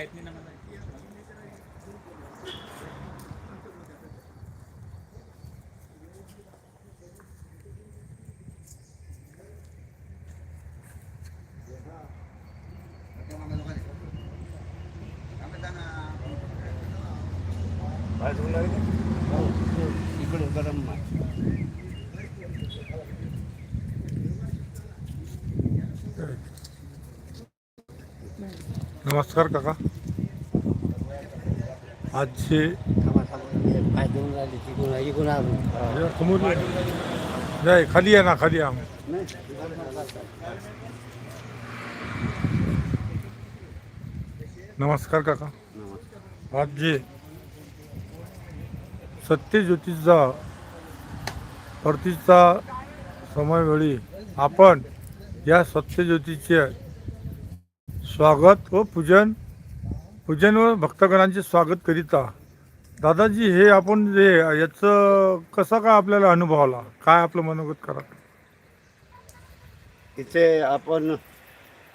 माहीत नाही ना मला इकडे गरम आहे नमस्कार काका. आजचे समोर नाही खाली आहे ना खाली या नमस्कार काका. आज जे सत्यज्योतीचा परतीचा समयवेळी आपण या सत्यज्योतीचे स्वागत व पूजन पूजन व भक्तगणांचे स्वागत करीता. दादाजी हे आपण जे याचं कसा काय आपल्याला अनुभव आला? काय आपलं मनोगत करा? इथे आपण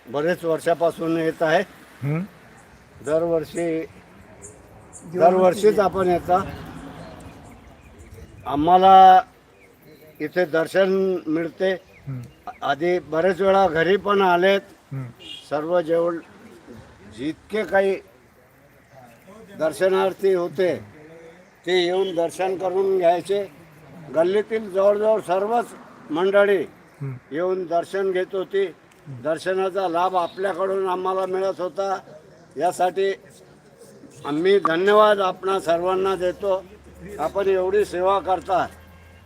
बरेच वर्षापासून येत आहे. हं? दरवर्षी दरवर्षीच आपण येता. आम्हाला इथे दर्शन मिळते. आधी बरेच वेळा घरी पण आलेत. सर्व जेवढ जितके काही दर्शनार्थी होते ते येऊन दर्शन करून घ्यायचे. गल्लीतील जवळजवळ सर्वच मंडळी येऊन दर्शन घेत होती. दर्शनाचा लाभ आपल्याकडून आम्हाला मिळत होता. यासाठी आम्ही धन्यवाद आपणा सर्वांना देतो. आपण एवढी सेवा करता.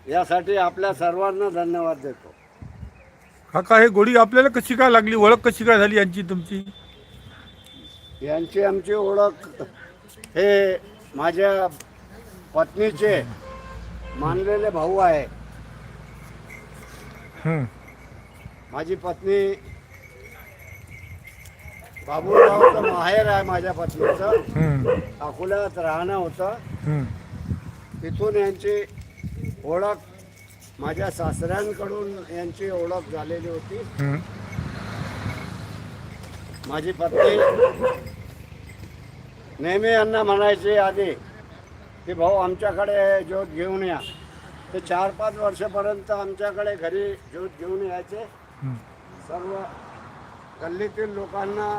यासाठी आपल्या सर्वांना धन्यवाद देतो. काका हे गोडी आपल्याला कशी काय लागली ओळख कशी काय झाली यांची तुमची यांची आमची ओळख हे माझ्या पत्नीचे मानलेले भाऊ आहे हं. माझी पत्नी बाबूरावचं माहेर आहे माझ्या पत्नीचं हं. अकोल्यात राहणं होतं हं. तिथून यांची ओळख माझ्या सासऱ्यांकडून यांची ओळख झालेली होती. माझी पत्नी नेहमी यांना म्हणायची आधी की भाऊ आमच्याकडे ज्योत घेऊन या. ते चार पाच वर्षापर्यंत आमच्याकडे घरी ज्योत घेऊन यायचे. सर्व गल्लीतील लोकांना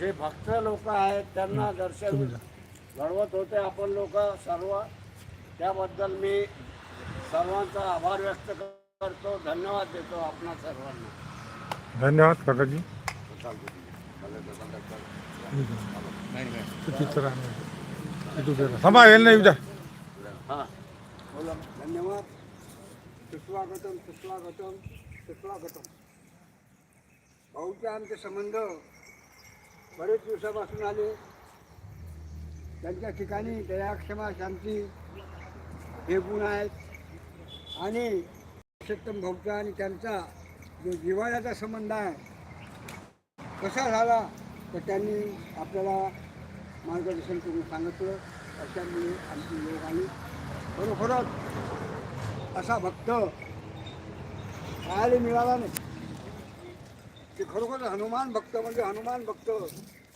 जे भक्त लोक आहेत त्यांना दर्शन घडवत होते. आपण लोक सर्व त्याबद्दल मी सर्वांचा आभार व्यक्त करतो. धन्यवाद देतो आपणा सर्वांना. धन्यवाद काकाजी. थांबा यायला नाही उद्या हां. बोला. धन्यवाद. सुस्वागतम सुस्वागतम सुस्वागतम. भाऊचे आमचे संबंध बरेच दिवसापासून आले. त्यांच्या ठिकाणी दया क्षमा शांती हे गुण आहेत. आणि पुरुषोत्तम भाऊचा आणि त्यांचा जो जिवाळ्याचा संबंध आहे कसा झाला तर त्यांनी आपल्याला मार्गदर्शन करून सांगितलं. अशामुळे आमची योग आली. खरोखरच असा भक्त पाहायला मिळाला नाही. ते खरोखर हनुमान भक्त म्हणजे हनुमान भक्त.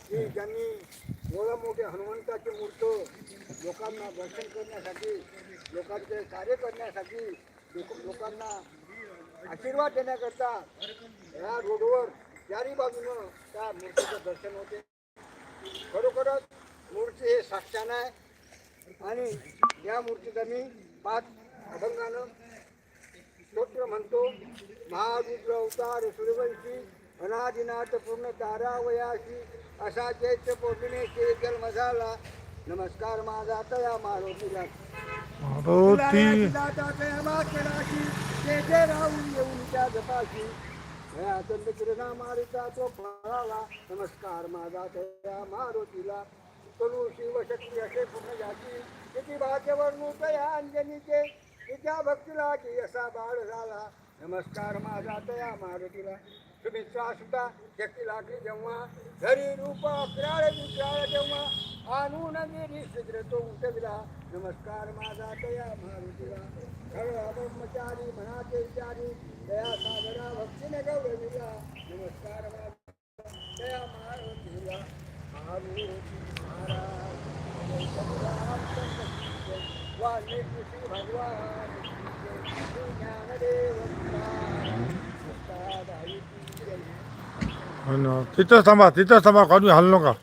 की ज्यांनी एवढं मोठे हनुमंताची मूर्त लोकांना दर्शन करण्यासाठी लोकांचे कार्य करण्यासाठी लोकांना आशीर्वाद देण्याकरता या रोडवर चारी बाजूनं त्या मूर्तीचं दर्शन होते. खरोखरच मूर्ती हे साक्षान आहे. आणि या मूर्तीत आम्ही पाच अभंगानं स्तोत्र म्हणतो. महारुद्र अवतार सूर्यवंशी अनादिनाथ पूर्ण तारावयाशी असा चैत्य पौर्णिमेचे जन्म झाला. नमस्कार माझा तया मारुतीला मारुती येऊन त्या जपाशी नमस्कार माझा त्या मारुतीला. तनु शिवशक्ती असे पूर्ण जाती किती भाग्यवर वर्णूत या अंजनीचे तिच्या भक्तीला की असा बाळ झाला नमस्कार माझा त्या मारुतीला सुमित्रा सुद्धा शक्ती लागली जेव्हा घरी रूप अकराळ तो उठविला. नमस्कार माझा तया मारुतीला. खरं ब्रह्मचारी मनाचे विचारी दया सागरा भक्तीने गौरविला. नमस्कार माझा तया मारुतीला. मारुती महाराज. जय सद्गुरामचंद्र वाल्मिकी भगवान की ज्ञानदेव तिथंच थांबा तिथंच थांबा कोणी हल नका.